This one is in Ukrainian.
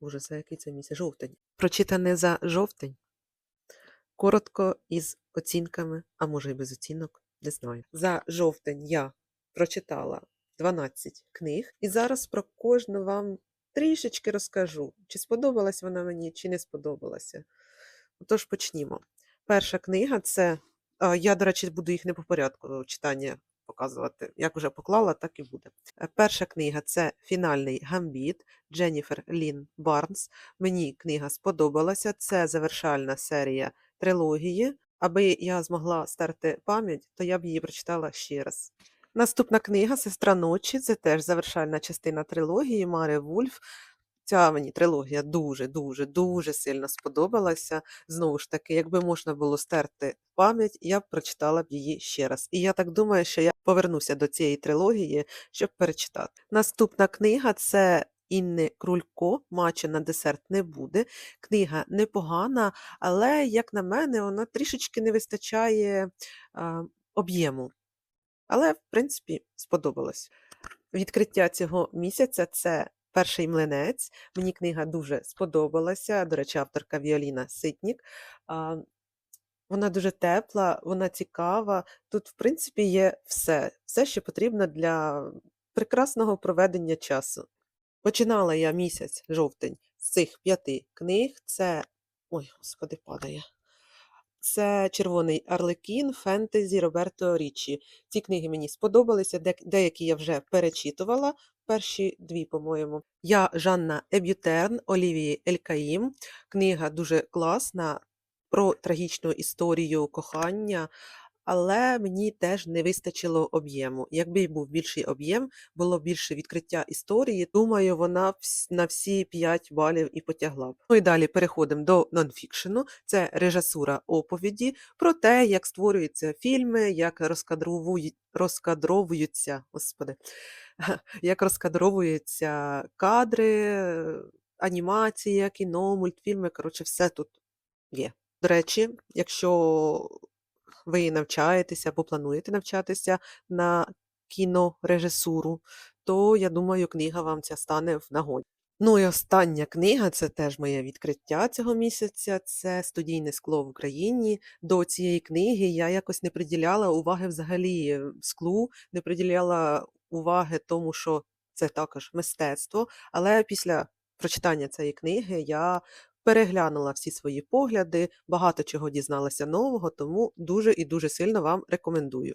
Боже, за який це місяць? Жовтень. Прочитане за жовтень. Коротко із оцінками, а може й без оцінок, не знаю. За жовтень я прочитала 12 книг, і зараз про кожну вам трішечки розкажу, чи сподобалась вона мені, чи не сподобалася. Тож почнімо. Перша книга це. Я, до речі, буду їх не по порядку читання показувати. Як вже поклала, так і буде. Е, Перша книга це фінальний гамбіт Дженніфер Лін Барнс. Мені книга сподобалася. Це завершальна серія трилогії. Аби я змогла стерти пам'ять, то я б її прочитала ще раз. Наступна книга Сестра ночі це теж завершальна частина трилогії Мари Вульф. Ця мені трилогія дуже, дуже, сильно сподобалася. Знову ж таки, якби можна було стерти пам'ять, я б прочитала б її ще раз. І я так думаю, що я повернуся до цієї трилогії, щоб перечитати. Наступна книга це Інни Крулько Мачо на десерт не буде. Книга непогана, але, як на мене, вона трішечки не вистачає об'єму. Але, в принципі, сподобалось. Відкриття цього місяця це перший млинець. Мені книга дуже сподобалася. До речі, авторка Віоліна Ситнік. Вона дуже тепла, вона цікава. Тут, в принципі, є все, все, що потрібно для прекрасного проведення часу. Починала я місяць жовтень з цих п'яти книг. Це. Ой, господи, падає. Це Червоний Арлекін, фентезі Роберто Річчі. Ці книги мені сподобалися, деякі я вже перечитувала, перші дві, по-моєму. Я Жанна Ебютерн Олівії Елькаїм. Книга дуже класна про трагічну історію кохання, але мені теж не вистачило об'єму. Якби був більший об'єм, було більше відкриття історії. Думаю, вона на всі 5 балів і потягла б. Ну і далі переходимо до нонфікшену. Це режисура оповіді про те, як створюються фільми, як розкадровують, розкадровуються, господи, як розкадровуються кадри, анімація, кіно, мультфільми. Коротше, все тут є. До речі, якщо ви навчаєтеся або плануєте навчатися на кінорежисуру, то я думаю, книга вам ця стане в нагоді. Ну і остання книга це теж моє відкриття цього місяця. Це студійне скло в Україні. До цієї книги я якось не приділяла уваги взагалі склу, не приділяла уваги тому, що це також мистецтво. Але після прочитання цієї книги я переглянула всі свої погляди, багато чого дізналася нового, тому дуже і дуже сильно вам рекомендую.